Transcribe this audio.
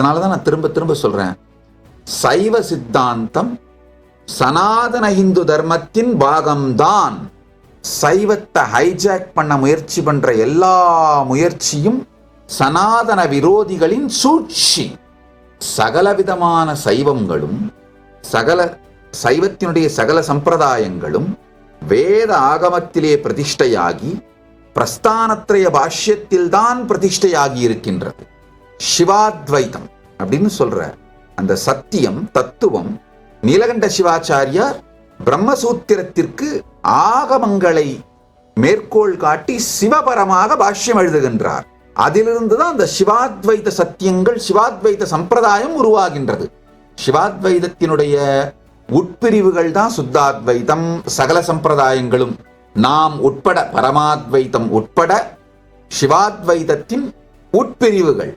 அதனால தான் நான் திரும்ப திரும்ப சொல்றேன். சைவ சித்தாந்தம் சனாதன இந்து தர்மத்தின் பாகம்தான். சைவத்தை ஹைஜாக் பண்ண முயற்சி பண்ற எல்லா முயற்சியும் சனாதன விரோதிகளின் சூழ்ச்சி. சகலவிதமான சைவங்களும் சகல சைவத்தினுடைய சகல சம்பிரதாயங்களும் வேத ஆகமத்திலே பிரதிஷ்டையாகி பிரஸ்தானத்ரய பாஷ்யத்தில்தான் பிரதிஷ்டையாகி இருக்கின்றது. சிவாத்வைதம் அப்படின்னு சொல்ற அந்த சத்தியம் தத்துவம் நீலகண்ட சிவாச்சாரியார் பிரம்மசூத்திரத்திற்கு ஆகமங்களை மேற்கோள் காட்டி சிவபரமாக பாஷ்யம் எழுதுகின்றார். அதிலிருந்து தான் அந்த சிவாத்வைத சத்தியங்கள் சிவாத்வைத சம்பிரதாயம் உருவாகின்றது. சிவாத்வைதத்தினுடைய உட்பிரிவுகள் தான் சுத்தாத்வைதம் சகல சம்பிரதாயங்களும். நாம் உட்பட பரமாத்வைதம் உட்பட சிவாத்வைதத்தின் உட்பிரிவுகள்.